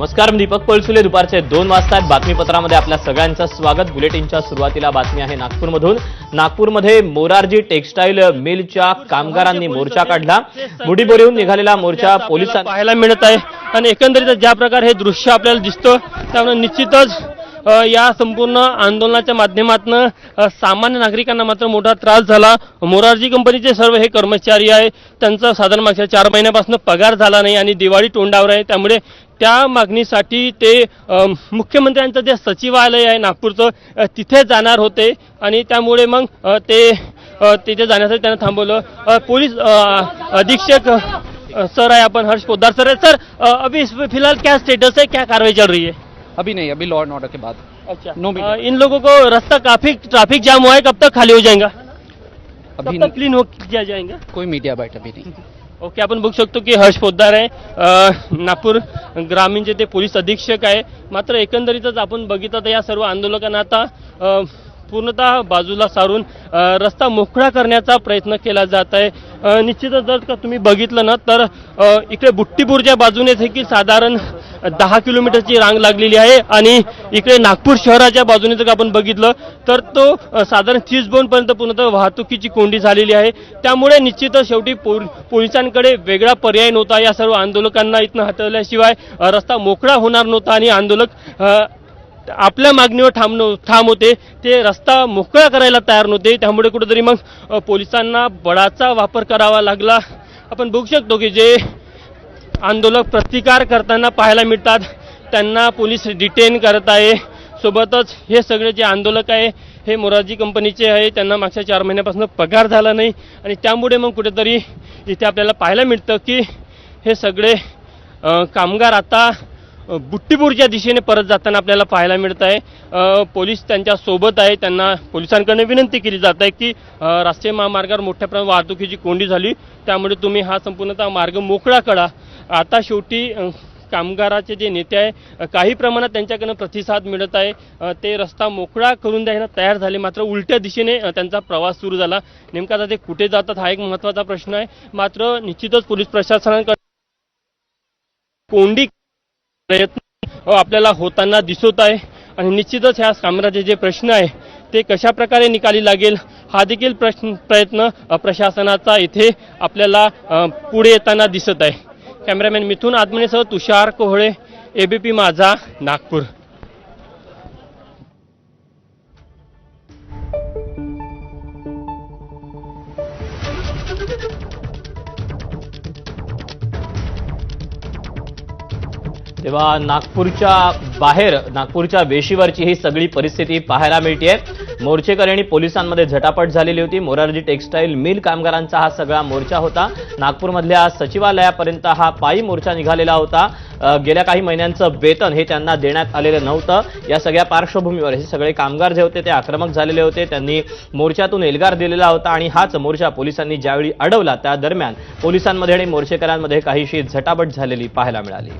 नमस्कार मी दीपक पळसुले. दुपारचे दोन वाजता. बातमीपत्रामध्ये आपल्या सगळ्यांचं स्वागत. बुलेटिनच्या सुरुवातीला बातमी आहे नागपूरमधून. नागपूरमध्ये मोरारजी टेक्स्टाईल मिलच्या कामगारांनी मोर्चा काढला. मुठीबोरीहून निघालेला मोर्चा पोलिसांनी पाहायला मिळत आहे. आणि एकंदरीत ज्या प्रकारे हे दृश्य आपल्याला दिसतं त्यामुळे निश्चितच या संपूर्ण आंदोलनाच्या माध्यमातून सामान्य नागरिकांना मात्र मोठा त्रास झाला. मोरारजी कंपनीचे सर्व हे कर्मचारी आहे त्यांचा साधारण मागच्या चार महिन्यापासून पगार झाला नाही आणि दिवाळी तोंडावर आहे. त्यामुळे त्या मागणीसाठी ते मुख्यमंत्र्यांचं जे सचिवालय आहे नागपूरचं तिथे जाणार होते. आणि त्यामुळे मग ते तिथे जाण्यासाठी त्यांना थांबवलं. पोलीस अधीक्षक सर आहे आपण हर्ष पोद्दार सर है सर अभी फिलहाल क्या स्टेटस है? क्या कार्रवाई चल रही है? अभी नहीं अभी लॉ एंड ऑर्डर के बाद। अच्छा। No meeting. इन लोगों को रास्ता काफी ट्रैफिक जाम हुआ है कब तक खाली हो जाएगा? अभी कब तक क्लीन हो किया जाएगा? कोई मीडिया बाईट अभी नहीं। ओके आपण बघू शकतो की हर्ष पोद्दार आहे नागपूर ग्रामीणचे ते पोलीस अधीक्षक आहे। मात्र एकंदरीतच आपण बघितलं तर या सर्व आंदोलकांना आता पूर्णतः बाजूला सारून रस्ता मोकळा करण्याचा प्रयत्न केला जात आहे. निश्चितच जर का तुम्ही बघितलं ना तर इकडे बुट्टीपूरच्या बाजूने देखील साधारण दहा किलोमीटरची रांग लागलेली आहे आणि इकडे नागपूर शहराच्या बाजूने जर आपण बघितलं तर तो साधारण तीस दोनपर्यंत पूर्णतः वाहतुकीची कोंडी झालेली आहे. त्यामुळे निश्चितच शेवटी पोल- पोलिसांकडे वेगळा पर्याय नव्हता. या सर्व आंदोलकांना इथनं हटवल्याशिवाय रस्ता मोकळा होणार नव्हता आणि आंदोलक आपल्या मागणीवर ठाम ठाम होते. ते रस्ता मोकळा करायला तयार नव्हते. त्यामुळे कुठेतरी मग पोलिसांना बळाचा वापर करावा लागला. आपण बघू शकतो की जे आंदोलक प्रतिकार करताना पाहायला मिळतात. त्यांना पोलीस डिटेन करत आहे. सोबतच हे सगळे जे आंदोलक आहे हे मोरारजी कंपनीचे आहे. त्यांना मागच्या चार महिन्यापासून पगार झाला नाही. आणि त्यामुळे मग कुठेतरी इथे आपल्याला पाहायला मिळतं की हे सगळे कामगार आता बुट्टीपूरच्या दिशेने परत जाताना आपल्याला पाहायला मिळत आहे. पोलीस त्यांच्यासोबत आहे. त्यांना पोलिसांकडनं विनंती केली जात आहे की राष्ट्रीय महामार्गावर मोठ्या प्रमाणात वाहतुकीची कोंडी झाली. त्यामुळे तुम्ही हा संपूर्णतः मार्ग मोकळा करा. आता शेवटी कामगाराचे जे नेते आहे काही प्रमाणात त्यांच्याकडनं प्रतिसाद मिळत आहे. ते रस्ता मोकळा करून द्यायला तयार झाले. मात्र उलट्या दिशेने त्यांचा प्रवास सुरू झाला. नेमका आता ते कुठे जातात हा एक महत्त्वाचा प्रश्न आहे. मात्र निश्चितच पोलीस प्रशासनाकडे कोंडी प्रयत्न आपल्याला होताना दिसत आहे. आणि निश्चितच ह्या कामगाराचे जे प्रश्न आहे ते कशा प्रकारे निकाली लागेल हा देखील प्रश्न प्रयत्न प्रशासनाचा इथे आपल्याला पुढे येताना दिसत आहे. कॅमेरामॅन मिथून आदमनेसह तुषार कोहळे एबीपी माझा नागपूर. तेव्हा नागपूरच्या बाहेर नागपूरच्या वेशीवरची ही सगळी परिस्थिती पाहायला मिळते मोर्चेकरी आणि पोलिसांमध्ये झटापट झालेली होती. मोरारजी टेक्स्टाईल मिल कामगारांचा हा सगळा मोर्चा होता. नागपूरमधल्या सचिवालयापर्यंत हा पायी मोर्चा निघालेला होता. गेल्या काही महिन्यांचं वेतन हे त्यांना देण्यात आलेलं नव्हतं. या सगळ्या पार्श्वभूमीवर हे सगळे कामगार जे होते ते आक्रमक झालेले होते. त्यांनी मोर्चातून एल्गार दिलेला होता आणि हाच मोर्चा पोलिसांनी ज्यावेळी अडवला त्या दरम्यान पोलिसांमध्ये आणि मोर्चेकऱ्यांमध्ये काहीशी झटापट झालेली पाहायला मिळाली.